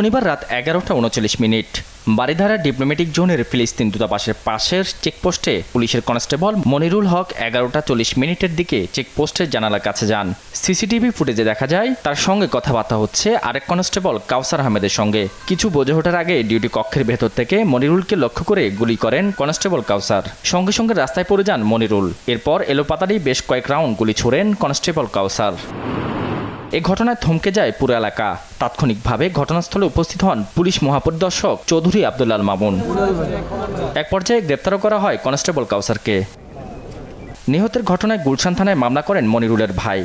শনিবার রাত এগারোটা উনচল্লিশ মিনিট। বারিধারা ডিপ্লোম্যাটিক জোনের ফিলিস্তিন দূতাবাসের পাশের চেকপোস্টে পুলিশের কনস্টেবল মনিরুল হক এগারোটা চল্লিশ মিনিটের দিকে চেকপোস্টের জানালার কাছে যান। সিসিটিভি ফুটেজে দেখা যায়, তার সঙ্গে কথাবার্তা হচ্ছে আরেক কনস্টেবল কাউসার আহমেদের সঙ্গে। কিছু বোঝে ওঠার আগে ডিউটি কক্ষের ভেতর থেকে মনিরুলকে লক্ষ্য করে গুলি করেন কনস্টেবল কাউসার। সঙ্গে সঙ্গে রাস্তায় পড়ে যান মনিরুল। এরপর এলোপাতাড়ি বেশ কয়েক রাউন্ড গুলি ছোড়েন কনস্টেবল কাউসার। এ ঘটনায় থমকে যায় পুরো এলাকা। তাৎক্ষণিকভাবে ঘটনাস্থলে উপস্থিত হন পুলিশ মহাপরিদর্শক চৌধুরী আবদুল্লাল মামুন। এক পর্যায়ে গ্রেপ্তারও করা হয় কনস্টেবল কাউসারকে। নিহতের ঘটনায় গুলশান থানায় মামলা করেন মনিরুলের ভাই।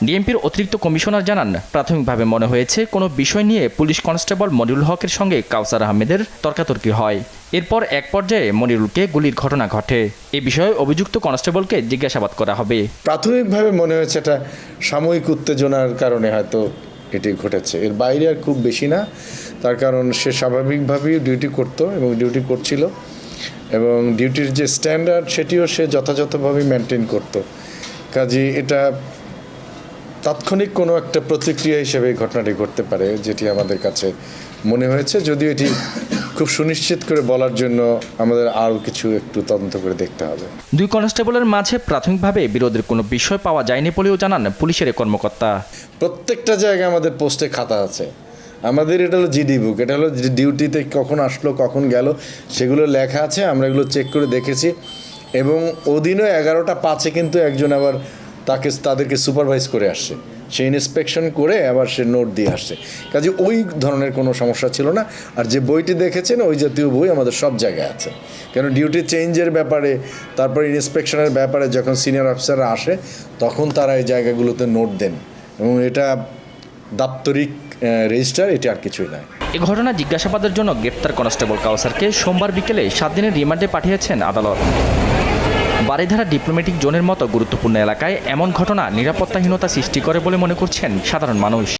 ডিএমপির অতিরিক্ত কমিশনার জানান, প্রাথমিকভাবে মনে হয়েছে কোনো বিষয় নিয়ে পুলিশ কনস্টেবল মনিরুল হকের সঙ্গে কাউসার আহমেদের তর্কাতর্কি হয়। এরপর এক পর্যায়ে মনিরুলকে গুলির ঘটনা ঘটে। এ বিষয়ে অভিযুক্ত কনস্টেবলকে জিজ্ঞাসাবাদ করা হবে। প্রাথমিকভাবে মনে হয়েছে এটা সাময়িক উত্তেজনার কারণে হয়তো এটি ঘটেছে। এর বাইরে আর খুব বেশি না। তার কারণ সে স্বাভাবিকভাবেই ডিউটি করতো এবং ডিউটি করছিল এবং ডিউটির যে স্ট্যান্ডার্ড, সেটিও সে যথাযথভাবে মেনটেন করতো। কাজে এটা তাৎক্ষণিক কোনো একটা প্রতিক্রিয়া হিসেবে এই ঘটনাটি ঘটতে পারে যেটি আমাদের কাছে মনে হয়েছে। যদিও এটি খুব সুনিশ্চিত করে বলার জন্য আমাদের আরও কিছু একটু তদন্ত করে দেখতে হবে। দুই কনস্টেবলের মাঝে প্রাথমিকভাবে বিরোধের কোনো বিষয় পাওয়া যায়নি বলেও জানান পুলিশের কর্মকর্তা। প্রত্যেকটা জায়গায় আমাদের পোস্টে খাতা আছে। আমাদের এটা হলো জিডি বুক এটা হলো ডিউটিতে কখন আসলো কখন গেল সেগুলো লেখা আছে আমরা এগুলো চেক করে দেখেছি। এবং ওদিনও এগারোটা পাঁচে কিন্তু একজন আবার তাকে, তাদেরকে সুপারভাইজ করে আসছে। সে ইন্সপেকশন করে আবার সে নোট দিয়ে আসছে। কাজে ওই ধরনের কোনো সমস্যা ছিল না। আর যে বইটি দেখেছেন, ওই জাতীয় বই আমাদের সব জায়গায় আছে। কেন ডিউটি চেঞ্জের ব্যাপারে, তারপর ইন্সপেকশনের ব্যাপারে যখন সিনিয়র অফিসাররা আসে, তখন তারা এই জায়গাগুলোতে নোট দেন। এবং এটা দাপ্তরিক রেজিস্টার এটা আর কিছুই নয়। এ ঘটনা জিজ্ঞাসাবাদের জন্য গ্রেপ্তার কনস্টেবল কাউসারকে সোমবার বিকেলে সাত দিনের রিমান্ডে পাঠিয়েছেন আদালত। বারিধারা ডিপ্লোম্যাটিক জোনের মতো গুরুত্বপূর্ণ এলাকায় এমন ঘটনা নিরাপত্তাহীনতা সৃষ্টি করে বলে মনে করছেন সাধারণ মানুষ।